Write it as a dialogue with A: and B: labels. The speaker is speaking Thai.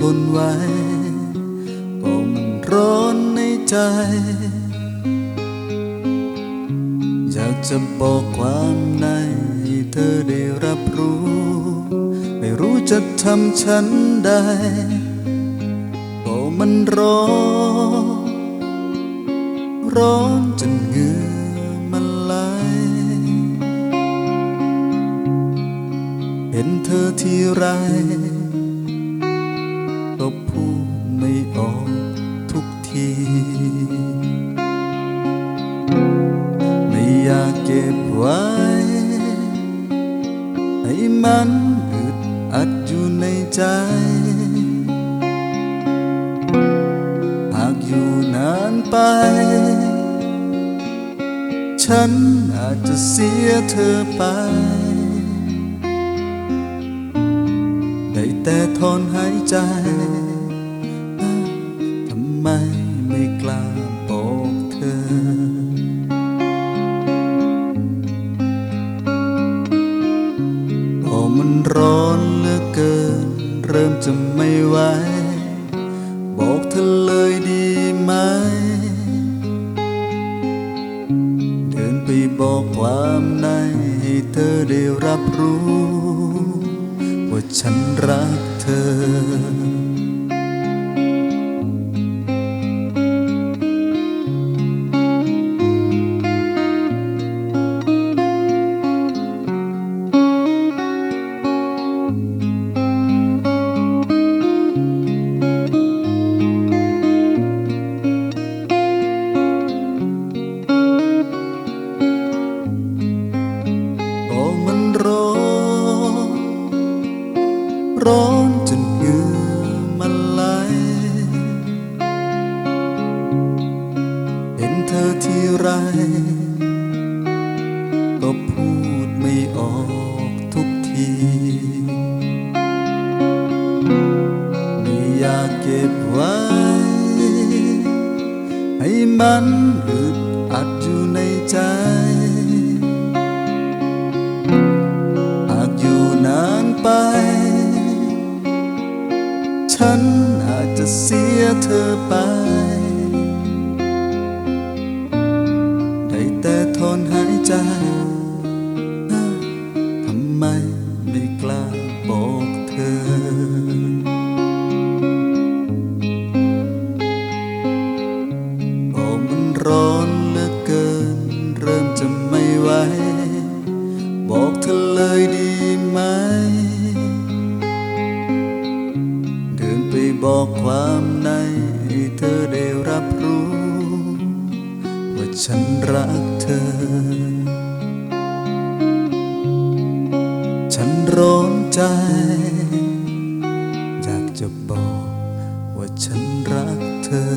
A: ทนไว้ก็มันร้อนในใจ อยากจะบอกความในให้เธอได้รับรู้ ไม่รู้จะทำฉันได้ก็มันร้อน ร้อนจนเหงื่อมันไหลเห็นเธอที่ไร ก็พูดไม่ออกทุกที ไม่อยากเก็บไว้ ให้มันอึดอัดอยู่ในใจ หากอยู่นานไป ฉันอาจจะเสียเธอไปได้แต่ทนหายใจ ไม่ไหว บอกเธอเลยดีไหม เดินไปบอกความในให้เธอได้รับรู้ ว่าฉันรักเธอ ร้อนจนเหงื่อมันไหล เห็นเธอที่ไร ก็พูดไม่ออกทุกที ไม่อยากเก็บไว้ ให้มันอึดอัดอยู่ในใจ เสียเธอไป บอกความในให้เธอได้รับรู้ ว่าฉันรักเธอ ฉันร้อนใจ อยากจะบอกว่าฉันรักเธอ